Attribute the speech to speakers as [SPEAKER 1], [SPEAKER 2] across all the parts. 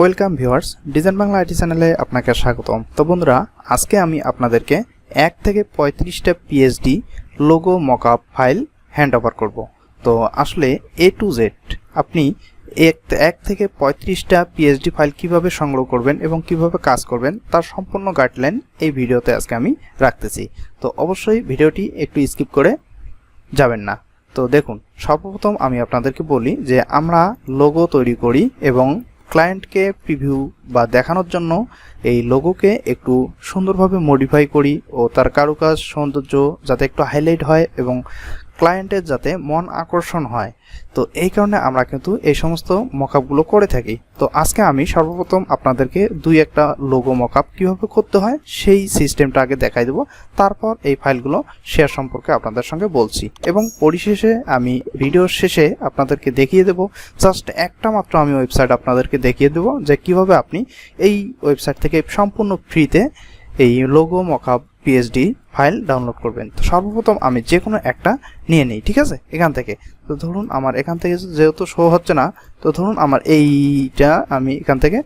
[SPEAKER 1] Welcome viewers Design Bangla IT চ্যানেলে আপনাকে স্বাগতম। তো বন্ধুরা, আজকে আমি আপনাদেরকে এক থেকে পঁয়ত্রিশটা PHD logo mockup file hand over করব। তো আসলে এ টু জেড আপনি এক এক থেকে পঁয়ত্রিশটা পিএইচডি ফাইল কীভাবে সংগ্রহ করবেন এবং কীভাবে কাজ করবেন, তার সম্পূর্ণ গাইডলাইন এই ভিডিওতে আজকে আমি রাখতেছি। তো অবশ্যই ভিডিওটি একটু স্কিপ করে যাবেন না। তো দেখুন, সর্বপ্রথম আমি আপনাদেরকে বলি যে আমরা লোগো তৈরি করি এবং ক্লায়েন্টকে প্রিভিউ বা দেখানোর জন্য এই লোগোকে একটু সুন্দরভাবে মডিফাই করি ও তার কারুকাজ, সৌন্দর্য যাতে একটু হাইলাইট হয় এবং ক্লায়েন্টের যাতে মন আকর্ষণ হয়। তো এই কারণে আমরা কিন্তু এই সমস্ত মকআপগুলো করে থাকি। তো আজকে আমি সর্বপ্রথম আপনাদেরকে দুই একটা লোগো মকআপ কীভাবে করতে হয়, সেই সিস্টেমটা আগে দেখাই দেবো। তারপর এই ফাইলগুলো শেয়ার সম্পর্কে আপনাদের সঙ্গে বলছি। এবং পরিশেষে আমি ভিডিওর শেষে আপনাদেরকে দেখিয়ে দেবো। জাস্ট একটা মাত্র আমি ওয়েবসাইট আপনাদেরকে দেখিয়ে দেবো যে কীভাবে আপনি এই ওয়েবসাইট থেকে সম্পূর্ণ ফ্রিতে এই logo mockup PHD file download করবেন। তো সর্বপ্রথম আমি যে কোনো একটা নিয়ে নিই, ঠিক আছে? এখান থেকে। তো ধরুন আমার এখান থেকে যেহেতু শো হচ্ছে না, তো ধরুন আমার এইটা আমি এখান থেকে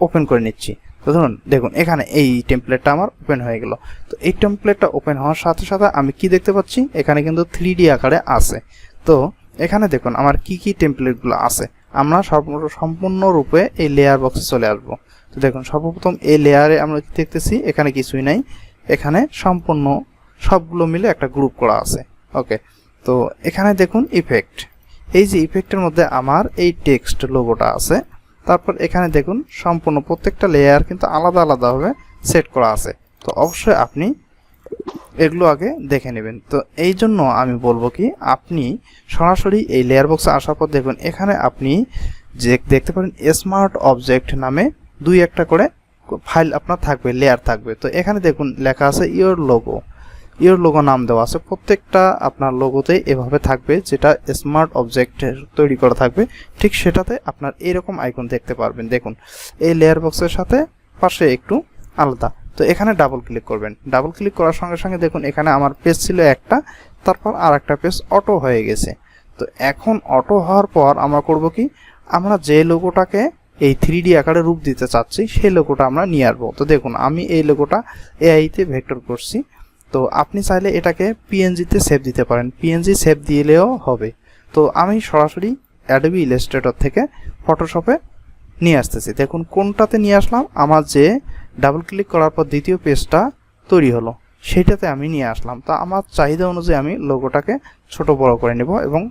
[SPEAKER 1] ওপেন করে নিচ্ছি। তো ধরুন, দেখুন, এখানে এই টেমপ্লেটটা আমার ওপেন হয়ে গেল। তো এই টেমপ্লেটটা ওপেন হওয়ার সাথে সাথে আমি কি দেখতে পাচ্ছি? এখানে কিন্তু থ্রি আকারে আছে। তো এখানে দেখুন, আমার কি কি টেমপ্লেটগুলো আছে। আমরা সর্ব- সম্পূর্ণরূপে এই লেয়ার বক্সে চলে আসব। তো দেখুন, সর্বপ্রথম এই লেয়ারে আমরা কি দেখতেছি? এখানে কিছুই নাই। এখানে সম্পূর্ণ সবগুলো মিলে একটা গ্রুপ করা আছে। ওকে তো এখানে দেখুন ইফেক্ট এই যে ইফেক্টের মধ্যে আমার এই টেক্সট লোগোটা আছে, তারপর এখানে দেখুন সম্পূর্ণ প্রত্যেকটা লেয়ার কিন্তু আলাদা আলাদাভাবে সেট করা আছে। তো অবশ্যই আপনি এগুলো আগে দেখে নেবেন। তো এই জন্য আমি বলব কি, আপনি সরাসরি এই লেয়ার বক্সে আসার পর দেখুন, এখানে আপনি যে দেখতে পারেন স্মার্ট অবজেক্ট নামে দুই একটা করে ফাইল আপনার থাকবে লেয়ার থাকবে। তো এখানে দেখুন লেখা আছে ইওর লোগো ইওর লোগো নাম দেওয়া আছে। প্রত্যেকটা আপনার লোগোতে এভাবে থাকবে, যেটা স্মার্ট অবজেক্টের তৈরি করা থাকবে। ঠিক সেটাতে আপনার এরকম আইকন দেখতে পারবেন। দেখুন, এই লেয়ার বক্সের সাথে পাশে একটু আলাদা। তো এখানে ডাবল ক্লিক করবেন। ডাবল ক্লিক করার সঙ্গে সঙ্গে দেখুন, এখানে আমার পেজ ছিল একটা, তারপর আর একটা পেজ অটো হয়ে গেছে। তো এখন অটো হওয়ার পর আমরা করব কি? আমরা যে লোগোটাকে এই থ্রি ডি আকারে রূপ দিতে চাচ্ছি, সেই লোগোটা আমরা নিয়ে আসব। তো দেখুন, আমি এই লোগোটা এআইতে ভেক্টর করছি। তো আপনি চাইলে এটাকে পিএনজিতে সেভ দিতে পারেন। পিএনজি সেভ দিলেও হবে। তো আমি সরাসরি অ্যাডবি ইলাস্ট্রেটর থেকে ফটোশপে নিয়ে আসতেছি। দেখুন, কোনটাতে নিয়ে আসলাম? আমার যে ডাবল ক্লিক করার পর দ্বিতীয় পেজটা তৈরি হলো সেইটাতে আমি নিয়ে আসলাম। তা আমার চাহিদা অনুযায়ী আমি লোগোটাকে ছোট বড় করে নেব এবং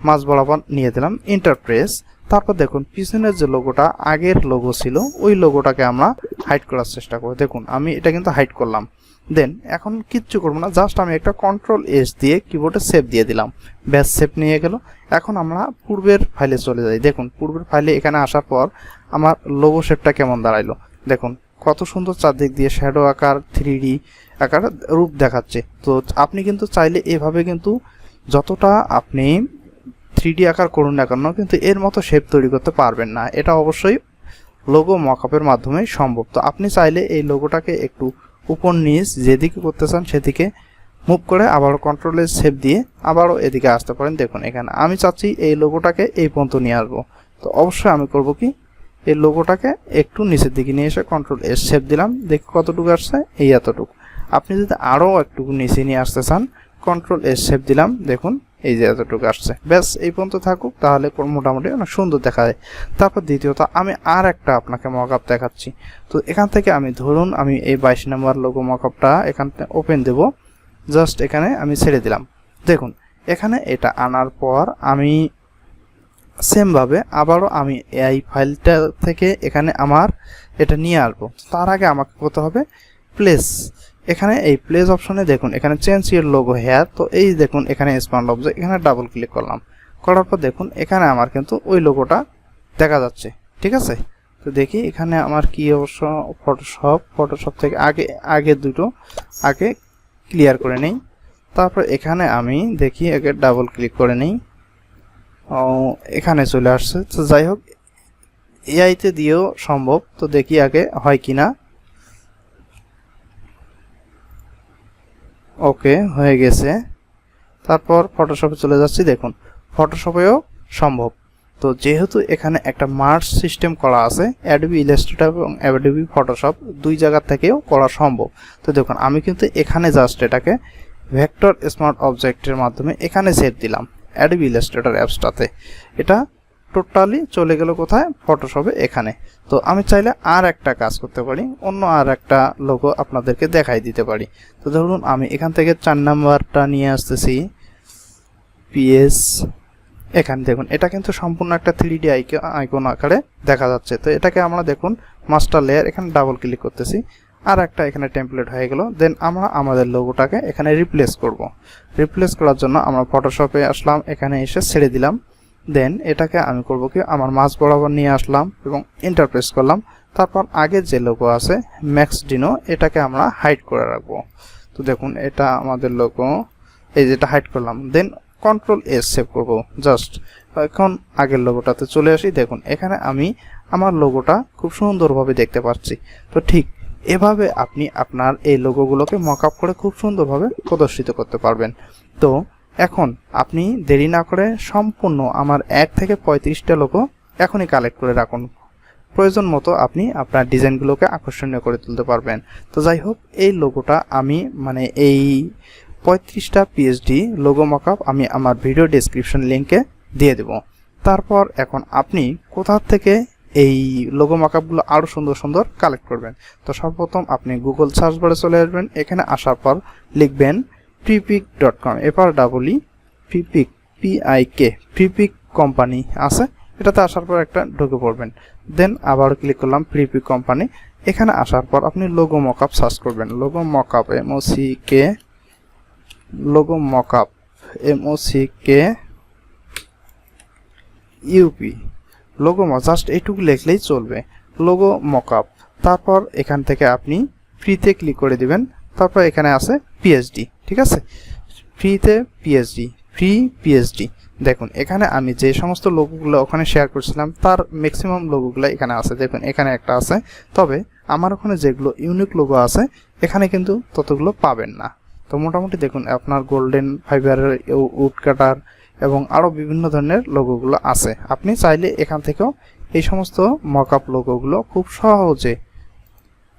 [SPEAKER 1] মাঝ বরাবর নিয়ে দিলাম। ইন্টারপ্রেস তারপর দেখুন, পিছনের যে লোগোটা আগের লোগো ছিল, ওই লোগোটাকে আমরা হাইড করার চেষ্টা করব দেখুন, আমি এটা কিন্তু হাইড করলাম। দেন এখন কিচ্ছু করব না জাস্ট আমি একটা কন্ট্রোল এস দিয়ে কিবোর্ডে সেভ দিয়ে দিলাম। ব্যাস সেভ নিয়ে গেল। এখন আমরা পূর্বের ফাইলে চলে যাই। দেখুন, পূর্বের ফাইলে এখানে আসার পর আমার লোগো শেপটা কেমন দাঁড়াইলো? দেখুন, কত সুন্দর চারদিক দিয়ে শ্যাডো আকার থ্রি আকার রূপ দেখাচ্ছে। তো আপনি কিন্তু চাইলে এভাবে কিন্তু যতটা আপনি থ্রি আকার করুন না কেন, কিন্তু এর মতো শেপ তৈরি করতে পারবেন না। এটা অবশ্যই লোগো মকআপের মাধ্যমে সম্ভব। তো আপনি চাইলে এই লোগোটাকে একটু উপর নিচ যেদিকে করতে চান সেদিকে মুভ করে আবারও কন্ট্রোলের সেভ দিয়ে আবারও এদিকে আসতে পারেন। দেখুন এখানে আমি চাচ্ছি এই লোগোটাকে এই পর্যন্ত নিয়ে আসব। তো অবশ্যই আমি করব কি, এই লোগোটাকে একটু নিচের দিকে নিয়ে এসে কন্ট্রোল এস সেভ দিলাম। দেখি কতটুকু আসছে, এই এতটুকু। আপনি যদি আরও একটু নিচে নিয়ে আসতে চান কন্ট্রোল এস সেভ দিলাম। দেখুন এই যে এতটুকু আসছে। ব্যাস, এই পর্যন্ত থাকুক, তাহলে মোটামুটি অনেক সুন্দর দেখা যায়। তারপর দ্বিতীয়ত, আমি আর একটা আপনাকে মকআপ দেখাচ্ছি। তো এখান থেকে আমি ধরুন, আমি এই বাইশ নম্বর লোগো মকআপটা এখান ওপেন দেব। জাস্ট এখানে আমি ছেড়ে দিলাম। দেখুন, এখানে এটা আনার পর আমি সেমভাবে আবারও আমি এই ফাইলটা থেকে এখানে আমার এটা নিয়ে আসব। তার আগে আমাকে করতে হবে প্লেস এখানে এই প্লেস অপশনে দেখুন, এখানে চেঞ্জ ইউর লোগো হেয়ার তো এই দেখুন এখানে স্মার্ট অবজেক্ট এখানে ডাবল ক্লিক করলাম। করার পর দেখুন, এখানে আমার কিন্তু ওই লোগোটা দেখা যাচ্ছে, ঠিক আছে? তো দেখি এখানে আমার কি অবশ্য ফটোশপ ফটোশপ থেকে আগে আগে দুটো, আগে ক্লিয়ার করে নেই। তারপর এখানে আমি দেখি, আগে ডাবল ক্লিক করে নেই। এখানে চলে আসছে। তো যাই হোক এআইতে দিয়েও সম্ভব। তো দেখি আগে হয় কি না ওকে, হয়ে গেছে। তারপর ফটোশপে চলে যাচ্ছি, দেখুন। ফটোশপেও সম্ভব। তো যেহেতু এখানে একটা মার্চ সিস্টেম করা আছে অ্যাডবি ইলাস্ট্রেটর এবং অ্যাডবি ফটোশপ দুই জায়গা থেকেও করা সম্ভব। তো দেখুন, আমি কিন্তু এখানে জাস্ট এটাকে ভেক্টর স্মার্ট অবজেক্টের মাধ্যমে এখানে সেট দিলাম অ্যাডবি ইলাস্ট্রেটর অ্যাপসটাতে এটা টোটালি চলে গেল কোথায়? ফটোশপে এখানে। তো আমি চাইলে আর একটা কাজ করতে পারি, অন্য আর একটা লোগো আপনাদেরকে দেখাই দিতে পারি। তো ধরুন আমি এখান থেকে চার নাম্বারটা নিয়ে আসতেছি। পিএস এখানে দেখুন, এটা কিন্তু সম্পূর্ণ একটা থ্রি ডি আইকন আকারে দেখা যাচ্ছে। তো এটাকে আমরা দেখুন মাস্টার লেয়ার এখানে ডাবল ক্লিক করতেছি। আর একটা এখানে টেমপ্লেট হয়ে গেল। দেন আমরা আমাদের লোগোটাকে এখানে রিপ্লেস করব। রিপ্লেস করার জন্য আমরা ফটোশপে আসলাম, এখানে এসে ছেড়ে দিলাম। দেন এটাকে আমি করব কি, আমার মাঝ বরাবর নিয়ে আসলাম এবং ইন্টারপ্রেস করলাম। তারপর আগে যে লোগো আছে ম্যাক্স ডিনো এটাকে আমরা হাইড করে রাখব। তো দেখুন, এটা আমাদের লোগো এই যেটা হাইড করলাম। দেন কন্ট্রোল এস সেভ করব জাস্ট এখন আগের লোগোটাতে চলে আসি। দেখুন, এখানে আমি আমার লোগোটা খুব সুন্দরভাবে দেখতে পাচ্ছি। তো ঠিক এভাবে আপনি আপনার এই লোগোগুলোকে মক আপ করে খুব সুন্দরভাবে প্রদর্শিত করতে পারবেন। তো এখন আপনি দেরি না করে সম্পূর্ণ আমার এক থেকে পঁয়ত্রিশটা লোগো এখনই কালেক্ট করে রাখুন। প্রয়োজন মতো আপনি আপনার ডিজাইনগুলোকে আকর্ষণীয় করে তুলতে পারবেন। তো যাই হোক, এই লোগোটা আমি মানে এই পঁয়ত্রিশটা পিএইচডি লোগো মকআপ আমি আমার ভিডিও ডেসক্রিপশন লিঙ্কে দিয়ে দেব। তারপর এখন আপনি কোথা থেকে এই লোগো মকআপগুলো আরও সুন্দর সুন্দর কালেক্ট করবেন? তো সর্বপ্রথম আপনি গুগল সার্চ বারে চলে আসবেন। এখানে আসার পর লিখবেন প্রিপিক ডট কম এরপর ডাবলি প্রিপিক পিআইকে প্রিপিক কোম্পানি আছে, এটাতে আসার পর একটা ঢুকে পড়বেন। দেন আবার ক্লিক করলাম প্রিপিক কোম্পানি এখানে আসার পর আপনি লোগো মকআপ সার্চ করবেন। Logo mockup MOC K logo mockup MOC K UP logo just এইটুকু লিখলেই চলবে। লোগো মকআপ তারপর এখান থেকে আপনি ফ্রিতে ক্লিক করে দিবেন। তারপর এখানে আছে পিএইচডি ঠিক আছে? ফ্রিতে পিএইচডি ফ্রি পিএইচডি দেখুন, এখানে আমি যে সমস্ত লোগোগুলো ওখানে শেয়ার করছিলাম, তার ম্যাক্সিমাম লোগোগুলো এখানে আছে। দেখুন, এখানে একটা আছে। তবে আমার ওখানে যেগুলো ইউনিক লোগো আছে, এখানে কিন্তু ততগুলো পাবেন না। তো মোটামুটি দেখুন, আপনার গোল্ডেন ফাইবারের উড কাটার এবং আরও বিভিন্ন ধরনের লোগোগুলো আছে। আপনি চাইলে এখান থেকেও এই সমস্ত মকআপ লোগোগুলো খুব সহজে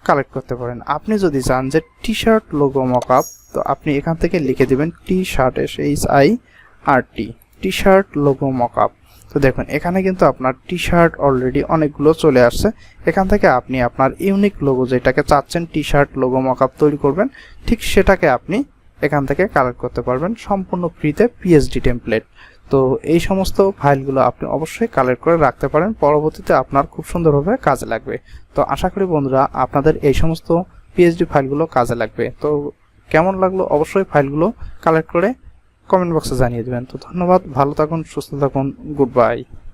[SPEAKER 1] কালেক্ট করতে পারেন। আপনি যদি চান যে টি শার্ট লোগো মকআপ তো আপনি এখান থেকে লিখে দিবেন T shirt S H I R T T shirt logo mockup তো দেখুন, এখানে কিন্তু আপনার টি শার্ট অলরেডি অনেকগুলো চলে আসছে। এখান থেকে আপনি আপনার ইউনিক লোগো যেটাকে চাচ্ছেন টি শার্ট লোগো মকআপ তৈরি করবেন, ঠিক সেটাকে আপনি এখান থেকে কালেক্ট করতে পারবেন সম্পূর্ণ ফ্রিতে পিএইচডি টেমপ্লেট তো এই সমস্ত ফাইলগুলো আপনি অবশ্যই কালেক্ট করে রাখতে পারেন, পরবর্তীতে আপনার খুব সুন্দরভাবে কাজে লাগবে। তো আশা করি বন্ধুরা, আপনাদের এই সমস্ত পিএইচডি ফাইলগুলো কাজে লাগবে। তো কেমন লাগল অবশ্যই ফাইলগুলো কালেক্ট করে কমেন্ট বক্সে জানিয়ে দেবেন। তো ধন্যবাদ, ভালো থাকুন, সুস্থ থাকুন গুড বাই